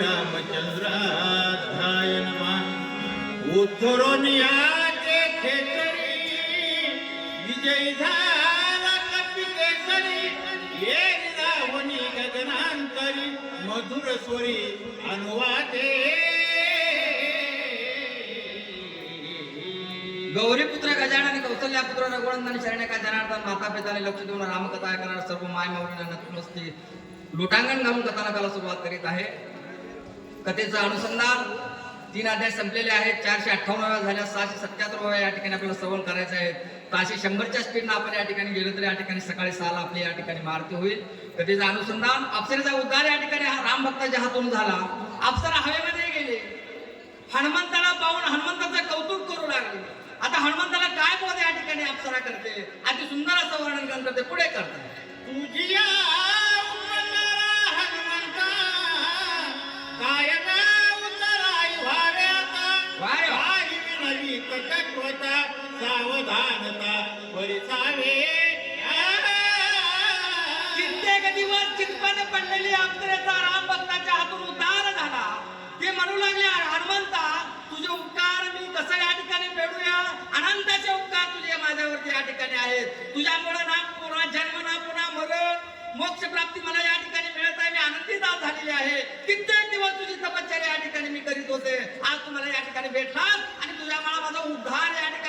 रामचंद्राध्याय नमः उद्धरोनियाचे खेचरी विजयी झाला कपिकेसरी। ये रावणी गगनांतरी मधुर स्वरी अनुवादे। गौरीपुत्र गजानन कौशल्या पुत्र रघुनंदन शरण्यका जनार्दन माता पिताने लक्ष देऊन रामकथा ऐकणार सर्व माय माऊलींना नतमस्ती लोटांगण घालून कथानकाला सुरुवात करीत आहे. कथेचं अनुसंधान तीन अध्याय संपलेले आहेत. चारशे अठ्ठावन्न झाल्या सहाशे सत्याहत्तर या ठिकाणी आपल्याला श्रवण करायचं आहे. सहाशे शंभरच्या स्पीडनं आपण या ठिकाणी गेलो तर या ठिकाणी सकाळी सहाला आपली या ठिकाणी मारती होईल. कथेचं अनुसंधान अप्सरेचा उद्धार या ठिकाणी हा राम भक्ताच्या हातून झाला. अप्सरा हवेमध्ये गेले. हनुमंताला पाहून हनुमंताचं कौतुक करू लागले. आता हनुमंताला काय बोध या ठिकाणी अप्सरा करते? अति सुंदर असं वर्णन करते पुढे करते. तुझिया काय विनवी सावधानता परिसावे कित्येक दिवस चिंतपाने पडलेली अप्सरेचा राम भक्ताच्या हातून उद्धार झाला. ते म्हणू लागले हनुमंता तुझे उपकार मी कसं या ठिकाणी फेडूया? अनंताचे उपकार तुझे माझ्यावरती या ठिकाणी आहेत. तुझ्यामुळे ना पुन्हा जन्म ना पुन्हा मरण मोक्ष प्राप्ती मला या ठिकाणी मिळत आहे. मी आनंदीदार झालेली आहे. कित्येक दिवस तुझी तपश्चर्या या ठिकाणी मी करीत होते. आज तुम्हाला या ठिकाणी भेटला उद्धार या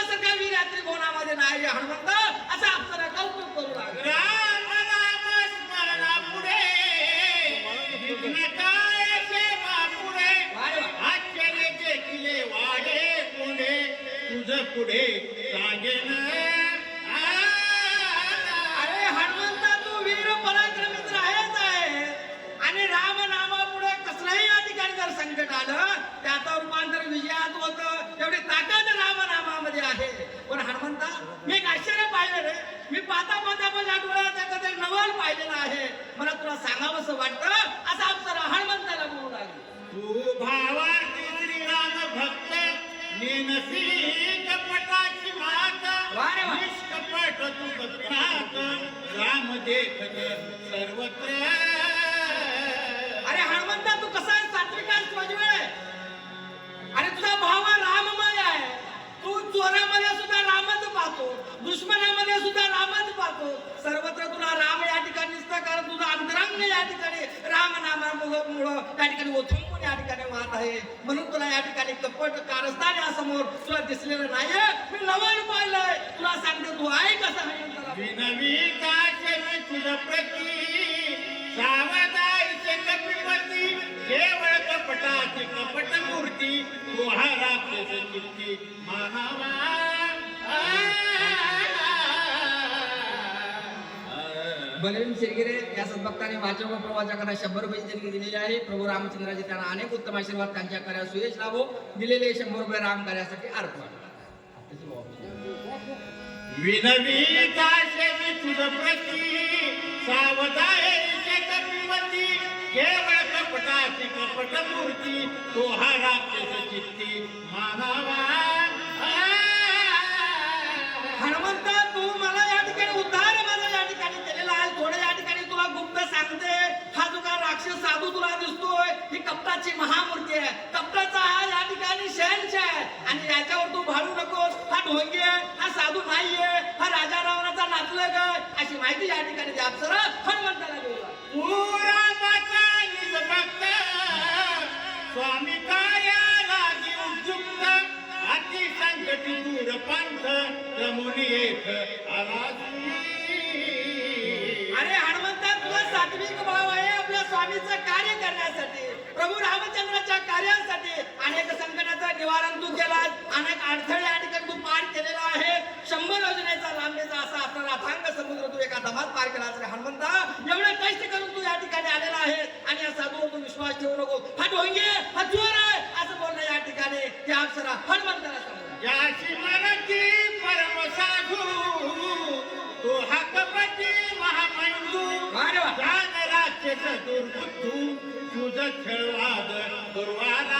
असतो तुझ्यासारखा वीर या त्रिकोणामध्ये नाही हनुमंत असं आपल्याला कौतुक करू लागले. पुढे सांगेन. अरे हनुमंता तू वीर पराक्रमी तर आहेच आहे. आणि राम नामापुढे कसलंही ठिकाणी जर संकट आलं त्याचं रूपांतर विजयात होतं. एवढी ताकद राम नामामध्ये आहे पण हनुमंता मी एक आश्चर्य पाहिलं रे. मी पाहता पाहता माझ्या डोळ्याचा कधी नवल पाहिलेला आहे. मला तुला सांगावंसं वाटतं? असं आपल्याला हनुमंताला बोलू लागले. तू भावार्थी श्रीराम भक्त नेनसी कपटाची मात वारे वा. निष्कपट तू राम देखत सर्वत्र. अरे हनुमंता तू कसा आहे सात्विक आहे स्वजवळ आहे आणि तुझा भाव राममय आहे. तू चोरामध्ये सुद्धा रामच पाहतो. दुश्मनामध्ये सुद्धा रामच पाहतो. सर्वत्र तुला राम या ठिकाणी दिसतं कारण तुझा अंतरांग या ठिकाणी राम नामामुळं या ठिकाणी ओथंबून या ठिकाणी वाहत आहे. म्हणून तुला या ठिकाणी कपट कारस्थान या समोर तुला दिसलेलं नाहीये. मी नवल पाहिलंय. तुला सांगते तू आहे कसं हनुमंताला विनवी प्रती कपिपती केवळ कपटाची कपट मूर्ती तू हा राक्षस चित्ती मानवा बलवीन शिरगिरे या सद्भक्ताने वाचक व प्रवाचकांना शंभर रुपये देणगी दिलेली आहे. प्रभू रामचंद्राजी त्यांना अनेक उत्तम आशीर्वाद त्यांच्या कार्यात सुयश लाभो दिलेले शंभर रुपये राम कार्यासाठी अर्पण. विनवी काशवी तुझ प्रती सावधाईचे कपिपती केवळ कपटाची कपट मूर्ती तो हा राक्षस चित्ती मानवा साक्ष साधू तुला दिसतोय. ही कपटाची महामूर्ती आहे. कपटाचा हा या ठिकाणी शहनशा आहे. आणि याच्यावर तू भाडू नकोस. हा ढोंगी आहे. हा साधू नाहीये. हा राजा रावणाचा नातलग आहे. अशी माहिती या ठिकाणी द्या. सर हनुमंताला स्वामी कार्याला उद्युक्त अति संकटी दूर पंथ. रमुनी एक आलासी सात्विक भाव आहे आपल्या स्वामीचं कार्य करण्यासाठी. प्रभू रामचंद्राच्या कार्यासाठी अनेक संकटाचं निवारण तू केलास. अनेक अडथळे या ठिकाणी तू पार केलेला आहे. शंभर योजनेचा लांबीचा असा असणारा अथांग समुद्र तू एका पार केला असेल हनुमंता. एवढे कष्ट करून तू या ठिकाणी आलेला आहे. आणि या साधूवर तू विश्वास ठेवू नको. हा ढोंगे हा जोर आहे. असं बोलणं या ठिकाणी. ते अक्षरा हनुमंत राक्षस दुर्बुद्धू तुझ खेळवाद दुर्वाला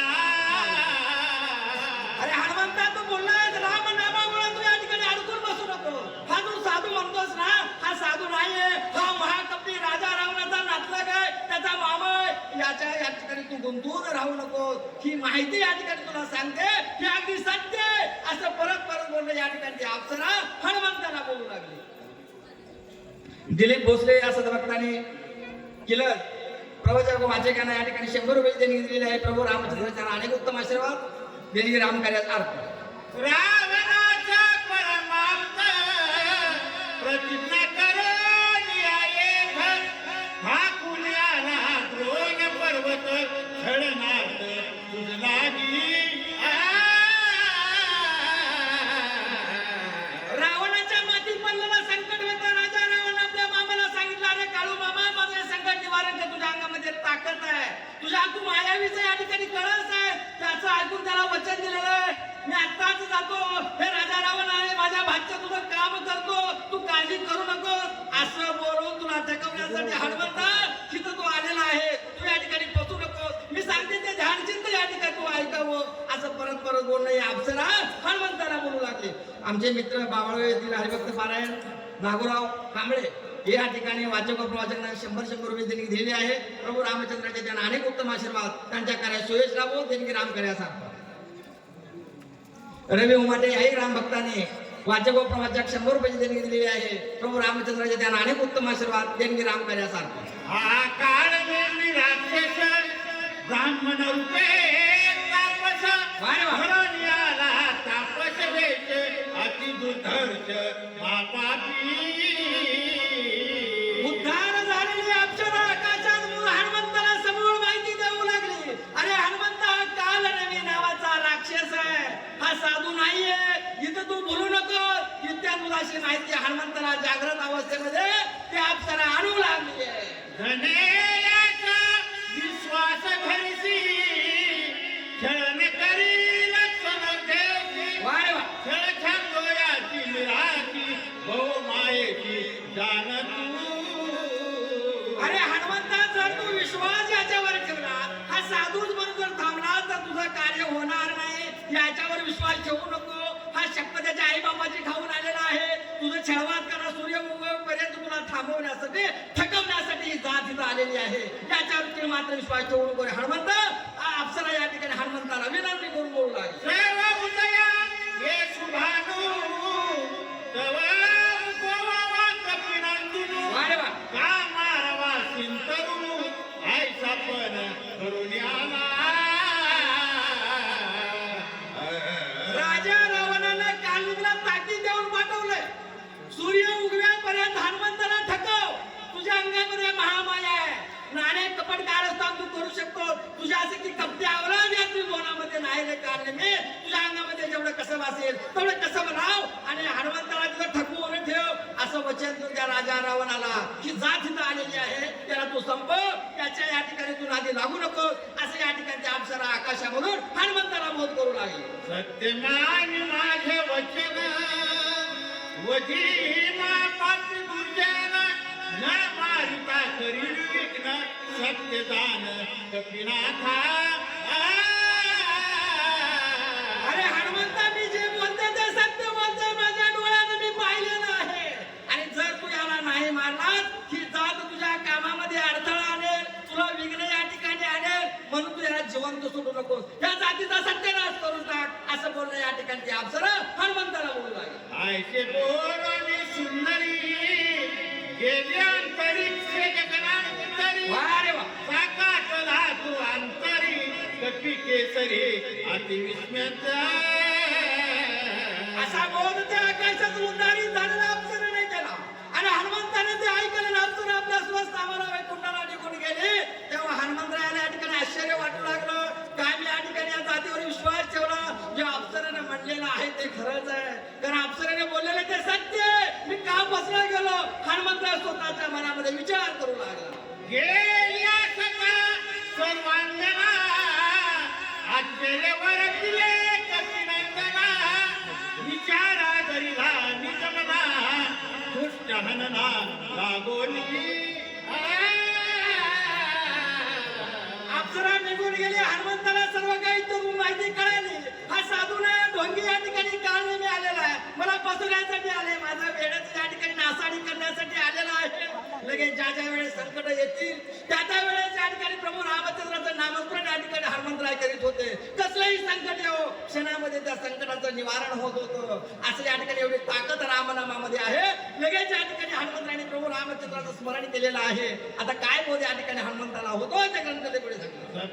अरे हनुमंता तू बोललाय राम नामामुळे तू या ठिकाणी अडकून बसू नको. हा तू साधू म्हणतोस ना हा साधू नाहीये. हा महाकपटी राजा रावणाचा नातला काय त्याचा मामा. याच्या या ठिकाणी तू गुंतवून राहू नको. ही माहिती या ठिकाणी तुला सांगते ही अगदी सत्य असं परत परत बोलणं या ठिकाणी अप्सरा हनुमंताला बोलू लागली. दिलीप भोसले या सदभक्ताने केलं प्रवचक वाचकांना या ठिकाणी शंभर रुपये त्यांनी दिलेली आहे. प्रभू रामचंद्राच्या अनेक उत्तम आशीर्वाद. देणगी राम कार्यात अर्थ रावणाचा ताकद आहे. तुझ्या हातून मायावीचं या ठिकाणी कळस आहे त्याचं ऐकून त्याला वचन दिलेलं आहे. मी आत्ताच जातो. हे राजा रावण आहे. माझ्या भाच्या तुझं काम करतो. तू काळजी करू नको असं बोलून तुला थकवण्यासाठी हनुमंता तिथं तू आलेला आहे तू या ठिकाणी बसू नको मी सांगते ते ध्यानचिंत या ठिकाणी तू ऐकावं. असं परत परत बोलणं या अप्सरा हनुमंताला बोलू लागले. आमचे मित्र बावळे येथील हरिभक्त पारायण नागोराव कांबळे हे या ठिकाणी वाचक प्रवाचकांना शंभर शंभर रुपये देणगी दिलेली आहे. प्रभू रामचंद्राचे त्यांना अनेक उत्तम आशीर्वाद. त्यांच्या कार्यात सुयश राबो देणगी राम कार्यासाठी रवी उमाटे याही राम भक्ताने वाचक व प्रवाचक शंभर रुपयाची देणगी दिलेली आहे. प्रभू रामचंद्राचे त्यांना अनेक उत्तम आशीर्वाद देणगी राम कार्यासाठी आलेली आहे. याच्यावरती मात्र विश्वास ठेवून नको हनुमंत अप्सरा या ठिकाणी हनुमंताला विनंती करून बोलू लागली. नाणे कारस्थान तू करू शकतो? तुझ्या असे की कपटे आवराव या त्रिभुवनामध्ये नाही रे कारण मी तुझ्या अंगामध्ये जेवढं कसं असेल तेवढं कसं राव आणि हनुमंतला तिथं ठकवून ठेव. असं वचन तुझ्या राजा रावणाला ही जात तिथं आलेली आहे त्याला तू संपव त्याच्या या ठिकाणी तू नादी लागू नको. असं या ठिकाणी अप्सरा आकाशामधून हनुमंताला बोध करू लागली. सत्यमान माझे वचन. वधीमा पाच दुर्जन मारिता करील विघ्न सत्यदान कपिनाथा अरे हनुमंता मी जे बोलते ते सत्य बोलते. माझ्या डोळ्याने मी पाहिलेलं आहे. आणि जर तू याला नाही मारलास ही जात तुझ्या कामामध्ये अडथळा आणेल तुला विघ्न या ठिकाणी आणेल म्हणून तू याला जिवंत सोडू नकोस. या जातीचा सत्यानाश करून टाक असं बोलणं या ठिकाणी अफसर हनुमंताला बोलू लागेल. सुंदरी गेली गगनांतरी वा रे वा. साकाट धातू अंतरी कपी केसरी अतिविस्मयता असा बोध त्या आकाशात उद्धारित झालेला अप्सरेने केला आणि हनुमंताने ते ऐकलेलं अप्सर आपल्या स्वस्थावर वैकुंठाला निघून गेले. तेव्हा हनुमंतरायाला या ठिकाणी आश्चर्य वाटू लागलं. कायम या ठिकाणी या जातीवर विश्वास ठेवला. जे अप्सराने म्हणलेलं आहे ते खरंच आहे. कारण अप्सराने बोललेलं ते सत्य मी का बसला गेलो? हनुमंतराव स्वतःच्या मनामध्ये विचार करू लागला. गेल्या सदा सर्वांगना आजचे वरकले कपिनंदना विचारा दरिला निजमना दुष्ट हनना लागोली. गेले हनुमंताला सर्व काही तरुण माहिती कळाली. हा साधू ना ढोंगी या ठिकाणी काल मी आलेला आहे. मला फसवण्यासाठी आले माझा वेळेचं या ठिकाणी नासाडी करण्यासाठी आलेला आहे. लगेच ज्या ज्या वेळेस संकट येतील त्या त्या वेळेस या ठिकाणी प्रभू रामचंद्राचं नामस्मरण या ठिकाणी हनुमंतराय करीत होते. कसलंही संकट येऊ क्षणामध्ये त्या संकटाचं निवारण होत होतं. असं या ठिकाणी एवढी ताकद रामनामामध्ये आहे. लगेच या ठिकाणी हनुमंतराने प्रभू रामचंद्राचं स्मरण केलेलं आहे. आता काय बोध या ठिकाणी हनुमंताला होतो त्या ग्रंथाचे पुढे सांगितलं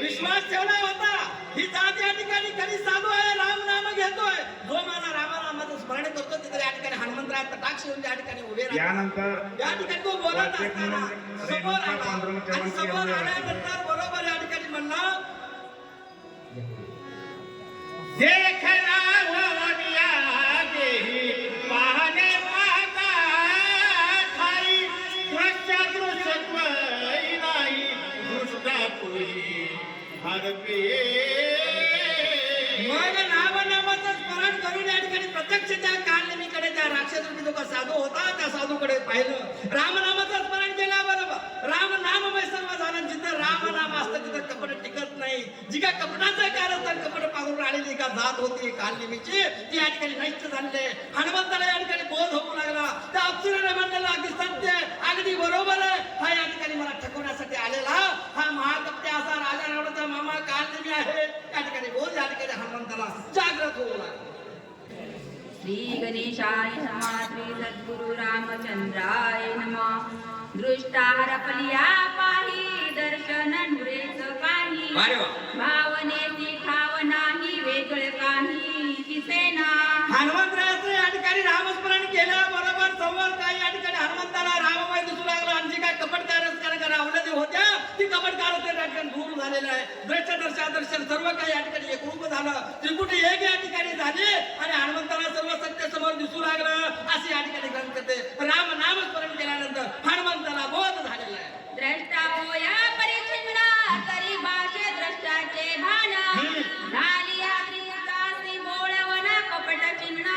विश्वास ठेवला होता. ही जात या ठिकाणी कधी साधू आहे? राम नाम घेतोय. जो माझा रामानामाचं स्मरण करतो तिथे या ठिकाणी हनुमंतराय तटाक्ष येऊन त्या ठिकाणी उभे राहतो यानंतर या ठिकाणी तो बोलत असताना समोर आला. आणि समोर यांनी आल्यानंतर बरोबर या ठिकाणी म्हणला देखना हरपे मग नामनामाचं स्मरण करून या ठिकाणी प्रत्यक्ष त्या कालनेमीकडे त्या राक्षस रूपी जो का साधू होता त्या साधूकडे पाहिलं. रामनामाचं स्मरण केल्याबरोबर राम नाममय सर्व झालं. जिथं रामनाम असतं तिथं कपट टिकत नाही. जी काय कपडाचं कारण तर कपट पाहून आलेली का जात होती कालनेमीची ती या ठिकाणी नष्ट झालेली हनुमंत हनुमंताला या ठिकाणी बोध होऊ लागला त्या अप्सरेने म्हणलेलं अगदी सत्य आहे, अगदी बरोबर आहे हा या ठिकाणी मला ठकवण्यासाठी आलेला हा महाकप्ते असा राजा रावणाचा मामा कालनेमी आहे या ठिकाणी बोध या ठिकाणी हनुमंताला जागृत होऊ लागला श्री गणेशाय नमः। श्री सद्गुरु रामचंद्राय नमः। दृष्टारपलिया पाही दर्शन नुरेच काही अरे काय कपटकार अवलंबी होत्या. ती कपटकार त्या ठिकाणी दूर झालेलं आहे. दृष्ट दर्शन दर्शन सर्व काही या ठिकाणी एकरूप झालं. त्रिकुटी एक या ठिकाणी झाली आणि हनुमंताला सर्व सत्य समोर दिसू लागलं. असे या ठिकाणी ग्रंथ करते राम नामस्मरण केल्यानंतर हनुमंताला बोध झालेला आहे. द्रष्टा होया परिचिन्ना तरी भाषे द्रष्टाचे भान. झाली आत्रितासी बोळवना कपट चिन्ह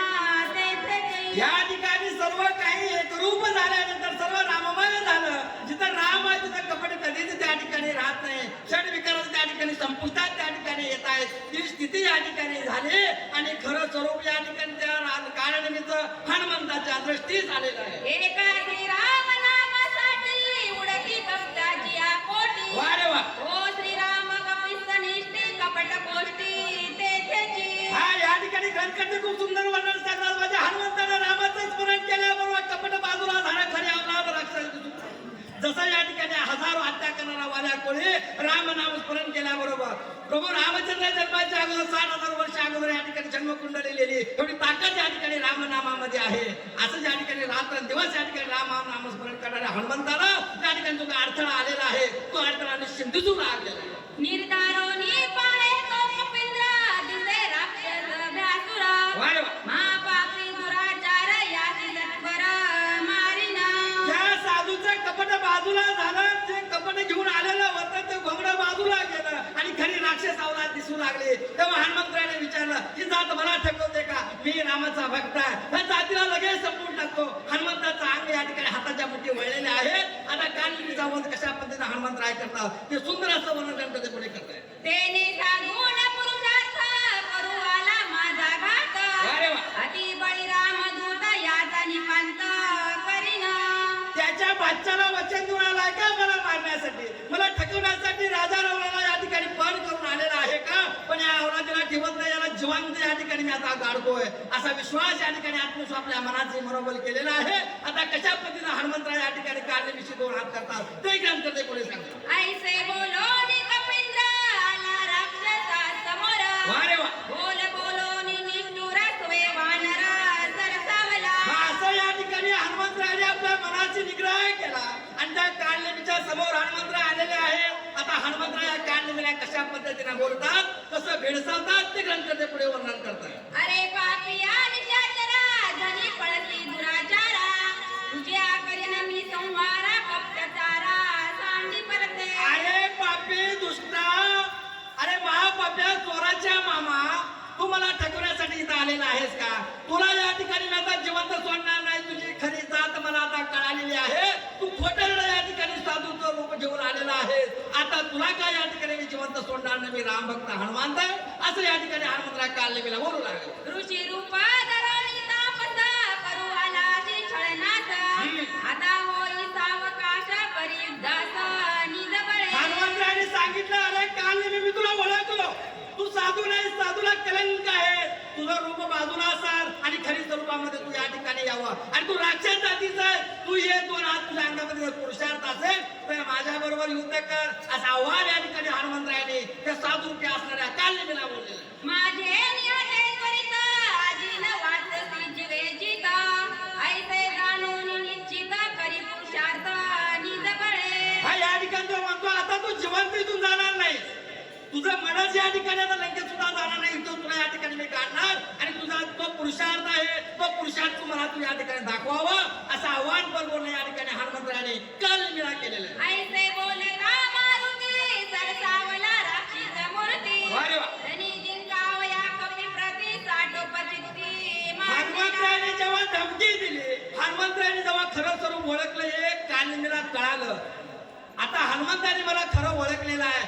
तेथे जैन. या ठिकाणी सर्व काही एकरूप झाल्यानंतर सर्व राममय झालं जिथं राम आहे तिथं कपट कधीच त्या ठिकाणी राहत नाही. षड विकारात त्या ठिकाणी संपुष्टात त्या ठिकाणी येत आहेत. ती स्थिती या ठिकाणी झाली आणि खरं स्वरूप या ठिकाणी त्या काळनिमित्त हनुमंताच्या दृष्टीस आलेलं आहे. एका श्रीराम नामासाठी उडती कपटाची आकोटी वा रे वा. ओ श्रीराम कपिस्तनिष्ठी कपट गोष्टी तेथेची हा या ठिकाणी गणकटी खूप सुंदर वर्णन सांगतात म्हणजे हनुमंतानं रामाचं स्मरण केल्याबरोबर कपट बाजूला झाला खरे राक्षस दिसू. जसं या ठिकाणी हजारो हत्या करणारा वाल्या कोणी राम नाम स्मरण केल्याबरोबर. प्रभू रामचंद्र जन्माच्या अगोदर साठ हजार वर्ष अगोदर या ठिकाणी जन्मकुंडली लिहिली एवढी ताकद या ठिकाणी रामनामामध्ये आहे. असं या ठिकाणी रात्र दिवस या ठिकाणी राम नामस्मरण करणाऱ्या हनुमंताला या ठिकाणी तुझा अडथळा आलेला आहे तो अडथळा निश्चित दिसून लागलेला आहे. निर्धारोनी पाळे लागली. तेव्हा हनुमंतराने विचारलं ही जात मला ठेवते का? मी रामाचा भक्त आहे. त्या जातीला लगेच संपवून टाकतो. हनुमंताचा अंग या ठिकाणी हाताच्या मुठी वळलेले आहे. आता काल जाऊन कशा पद्धतीने हनुमंतराय करतात ते सुंदर असं वर्णन त्यांचं ते पुढे करताय? त्याच्या बादशाला वचन देऊन आलाय का मला मारण्यासाठी? मला ठकवण्यासाठी राजा रावणाला या ठिकाणी पण करून आलेला आहे का पण या अवलादीला ठेवत नाही याला जिवंत या ठिकाणी मी आता गाडतोय असा विश्वास या ठिकाणी आत्मविश्वास आपल्या मनाचे मनोबल केलेला आहे. आता कशा पद्धतीने हनुमंतराव या ठिकाणी काढण्याविषयी दोन हात करतात ते ग्रंथ ते पुढे सांगतात ऐसे बोलो कपिंद्र आला राक्षसा समोर. वा रे वा. बोल बोलोनी निष्ठुर स्वे वानर सरसावला. मग असं या ठिकाणी हनुमंतरायाने आपल्या मनाची निग्रह केला. आणि त्या काढलेमीच्या समोर हनुमंतराय आलेले आहे आता हनुमंतराया कानमुला कशा पद्धतीने बोलतात कसं भेडसावतात ते ग्रंथाचे पुढे वर्णन करतात. अरे पापिया निशाचरा दुराचारा. मी संहारा सांडी परते अरे पापी दुष्टा अरे महापाप्या चोराच्या मामा तू मला ठकवण्यासाठी इथं आहेस का? तुला या ठिकाणी मी आता जिवंत सोडणार नाही तुझी खरी जात मला आता कळालेली आहे. घेऊन आलेला आहे. आता तुला काय या ठिकाणी जिवंत सोडणार नाही? मी राम भक्त हनुमानत आहे. असं या ठिकाणी हनुमंतरा काल. मीला बोलू लागले. ऋषी रूपा आता होई सावकाशा परियुद्धाचा हनुमंतराने सांगितलं अरे काल मी तुला ओळखलो. तू साधू नाही साधूला कलंक आहे. तुझं रूप बाजूला असाल आणि खरी स्वरूपामध्ये तू या ठिकाणी यावं. आणि तू राक्षस जातीचा आहे. तू ये दोन हात तुझ्या अंगामध्ये पुरुषार्थ असेल तर माझ्या बरोबर युद्ध कर. असं आव्हान या ठिकाणी हनुमंतरायाने त्या साधू रूपी असणाऱ्या कालनेमीला बोललेलं आहे. माझे या ठिकाणी म्हणतो आता तू जिवंत इथून जाणार नाही तुझं मनच या ठिकाणी आता लंकेत सुद्धा जाणार नाही. या ठिकाणी मी काढणार आणि तुझा तो पुरुषार्थ आहे तो पुरुषार्थ तू मला तू या ठिकाणी दाखवावा असं आव्हान पण बोलणं या ठिकाणी हनुमंतरायाने काल निळा केलेलं हनुमंतरायाने जेव्हा धमकी दिली हनुमंतरायाने जेव्हा खरं स्वरूप ओळखलं हे कालिंदीला कळालं. आता हनुमंताने मला खरं ओळखलेलं आहे.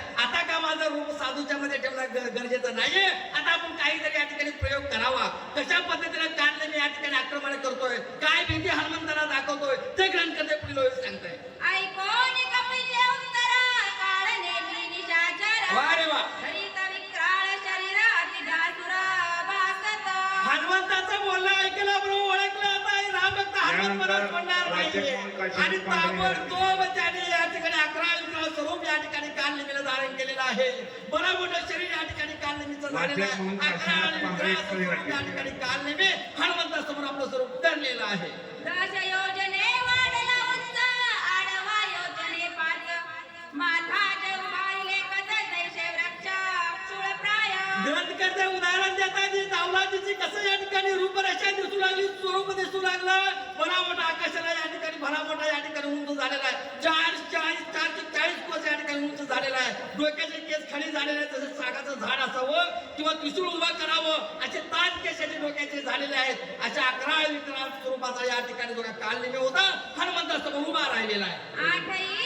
बाजूच्यामध्ये ठेवणं गरजेचं नाहीये. आता आपण काहीतरी या ठिकाणी प्रयोग करावा. कशा पद्धतीने काढले मी या ठिकाणी आक्रमण करतोय? आणि ताबडतोब त्याने या ठिकाणी अकरा विग्रह स्वरूप या ठिकाणी कालनिमीला धारण केलेलं आहे. बरं मोठं शरीर या ठिकाणी कालनिमीचं झालेलं आहे. अकरा विग्रह स्वरूप या ठिकाणी कालनिमी हनुमंतासमोर आपलं स्वरूप धरलेलं आहे. गांधीजी कसं या ठिकाणी रूपरेषा दिसू लागली स्वरूप दिसू लागलं? बरा मोठा आकाशाला या ठिकाणी भरा मोठा या ठिकाणी उंच झालेला आहे. चार चाळीस चारशे चाळीस कोस या ठिकाणी उंच झालेला आहे. डोक्याचे केस खाली झालेले आहे तसं सागाचं झाड असावं किंवा त्रिशूळ उभं करावं असे ताज केशाचे डोक्याचे झालेले आहेत. अशा अकरा विक्रांत स्वरूपाचा या ठिकाणी जो काल कालनिमी होता हनुमंतासमोर उभा राहिलेला आहे.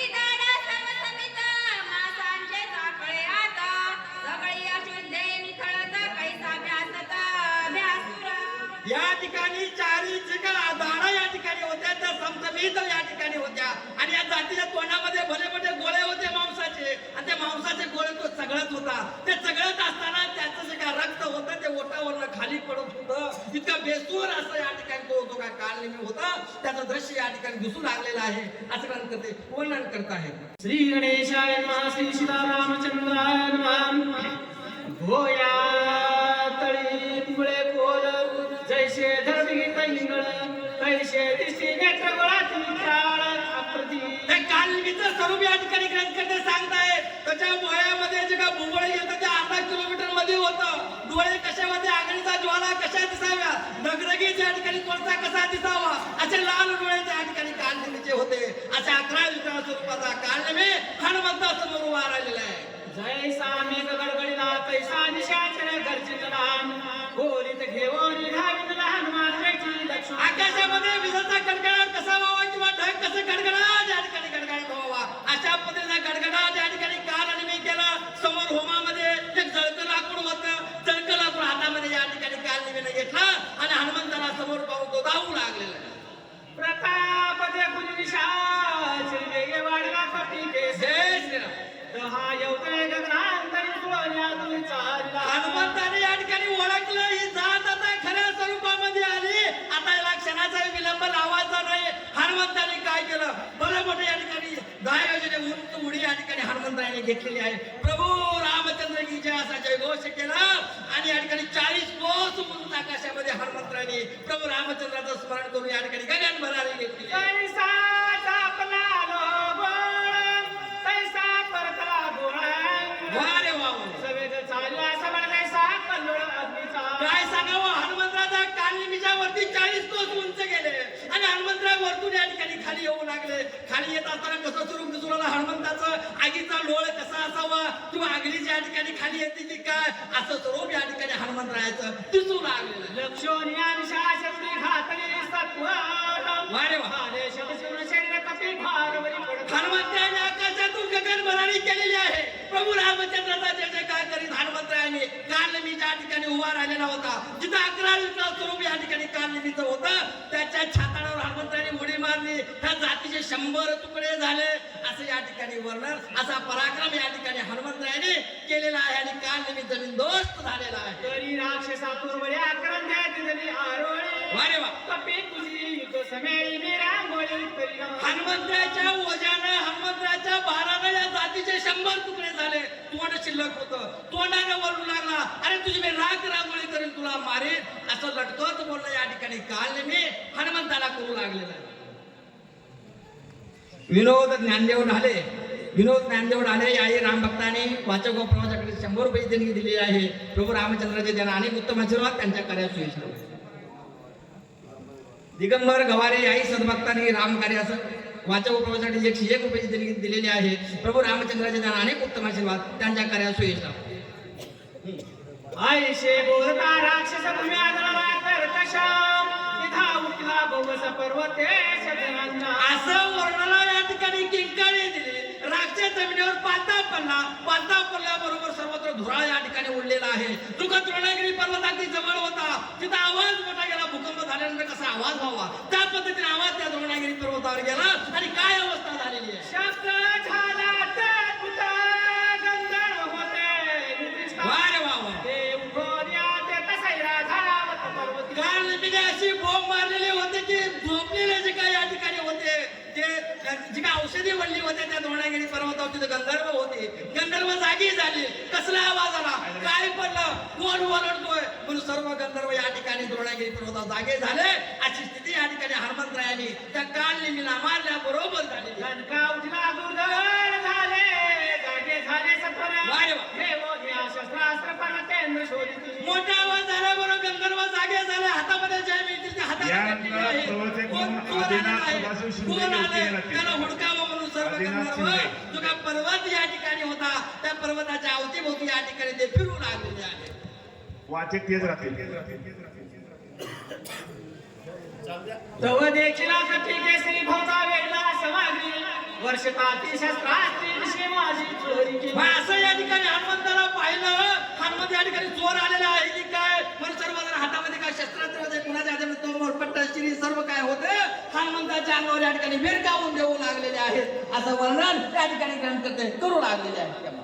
आहे असं ग्रंथ ते वर्णन करत आहेत श्री गणेशाय नमः श्री सीतारामचंद्राय नमः. भोया तळी मुळे कोल जैसे धरणी तैंगळ तैसे दिसती नेत्र हे स्वरूप या ठिकाणी ग्रंथकर्ते सांगताय त्याच्या डोळ्यामध्ये जे का भुवळ येतं ते अर्धा किलोमीटरमध्ये होतं. डोळे कशा होते आगळीचा ज्वाला कशा दिसाव्या? धगधगीत या ठिकाणी कोणता कसा दिसावा? असे लाल डोळे त्या ठिकाणी कालनेमीचे होते अशा अकरा विक्रा स्वरूपाचा कालनेमी उभा राहिलेला आहे. जैसा मेघ गडगडीला तैसा निशाचर गर्जित नाम होलीत घेऊन धावित लहान मात्राची लक्ष्मण आकाशामध्ये विजेचा कडकडाट कसा व्हावा किंवा ढग कसं गडगडाट या ठिकाणी गडगडाट व्हावा अशा पद्धतीचा गडगडाट या ठिकाणी काल आणि मी केला समोर होमामध्ये एक जळकं लाकूड होतं. जळकं लाकूड हातामध्ये या ठिकाणी काल निमीने घेतला आणि हनुमंताला समोर पाहून तो धावू लागलेला. प्रताप देखुन निशाचर वाढला कपटी केस हनुमंताने या ठिकाणी ओळखलं. ही जात आता खऱ्या स्वरूपामध्ये आली. आता याला क्षणाचा विलंब लावायचा नाही. हनुमंताने काय केलं? बरं मोठं या ठिकाणी दहा उंच उडी या ठिकाणी हनुमंताने घेतलेली आहे. प्रभू रामचंद्र की जय असा जयघोष केला. आणि या ठिकाणी चाळीस कोस उंच आकाशामध्ये हनुमंताने प्रभू रामचंद्राचं स्मरण करून या ठिकाणी गगन भरारी घेतली वरतून या ठिकाणी खाली येऊ लागले. खाली येत असताना कसं दिसू लागलं हनुमंताचं आगीचा लोळ कसा असावा? किंवा आगीच्या या ठिकाणी खाली येते की काय? असं स्वरूप या ठिकाणी हनुमंतरायाचं दिसू लागलेलं. हनुमंताने आकाशातून केलेली आहे. प्रभू रामचंद्राचा जय जयकार करीत हनुमंतरायाने कालनेमी ज्या ठिकाणी उभा राहिलेला होता जिथं अकरा स्वरूप या ठिकाणी कालनेमीचं होतं त्याच्या छाताडावर हनुमंतरायाने उडी मारली. त्या जातीचे शंभर तुकडे झाले. असं या ठिकाणी वर्णन असा पराक्रम या ठिकाणी हनुमंतरायाने केलेला आहे आणि कालनेमी जमीन दोस्त झालेला आहे. तरी वड्या करंध्यात दिली आरोळी. वारे वा. कपी तुझी हनुमंतराच्या ओझ्यानं हनुमंतराच्या भारानं या जातीचे शंभर तुकडे झाले. तोंड शिल्लक होत. तोंडानं वळू लागला. अरे तुझी मी राग रांगोळी करीन तुला मारेन असं लटकत बोललं या ठिकाणी. काल मी हनुमंताला करू लागलेला विनोद ज्ञानदेव ढाले विनोद ज्ञानदेव ढाले याही राम भक्तांनी वाचक व प्रवासाकडे शंभर रुपये देणगी दिली आहे. प्रभू रामचंद्राचे त्यांना अनेक उत्तम आशीर्वाद त्यांच्या कार्यात सुरू दिगंबर गवारे याही सद्भक्तांनी राम कार्यास वाचक प्रवासासाठी एकशे एक रुपयाची देणगी दिलेली आहे प्रभू रामचंद्राचे त्यांना अनेक उत्तम आशीर्वाद त्यांच्या कार्यात सोयीचे आईशे बोलता राक्षस असं वर्णना या ठिकाणी किंकाळी दिली. राक्षस जमिनीवर पालता पडला. पालता पडल्याबरोबर सर्वत्र धुराळ या ठिकाणी उडलेला आहे. तुका द्रोणागिरी पर्वत अगदी जवळ होता. तिथं आवाज मोठा गेला भूकंप झाल्यानंतर कसा आवाज व्हावा. त्या पद्धतीने आवाज त्या द्रोणागिरी पर्वतावर गेला आणि काय अवस्था झालेली आहे? शास्त्र होते त्या द्रोणागिरी पर्वतावर तिथे गंधर्व होते. गंधर्व जागी झाले. कसला आवाज आला? काय पडलं? कोण ओरडतोय? म्हणून सर्व गंधर्व या ठिकाणी द्रोणागिरी पर्वतावर जागे झाले. अशी स्थिती या ठिकाणी हनुमंतरायांनी त्या काल निमीला मारल्या बरोबर झाले. मोठा आवाज झाल्याबरोबर गंधर्व जागे झाले. हातामध्ये जय मिळतील कोण-. त्याला हुडकावं जो का पर्वत या ठिकाणी होता त्या पर्वताच्या अवतीभोवती या ठिकाणी ते फिरू लागलेले आहे वाचक तेच राहतील. तव देखील कठी केसरी भोवता वेगळा शस्त्रास्त्री विषयी माझी चोरी असं या ठिकाणी हनुमंताला पाहिलं. हनुमंत या ठिकाणी चोर आलेला आहे की काय? म्हणून सर्वजण हातामध्ये काय कुणाच्या हातामध्ये तो मोरपट्टा सर्व काय होते? हनुमंताच्या अंगावर या ठिकाणी भिरकावून देऊ लागलेले आहेत. असं वर्णन या ठिकाणी ग्रंथ करते करू लागलेले आहे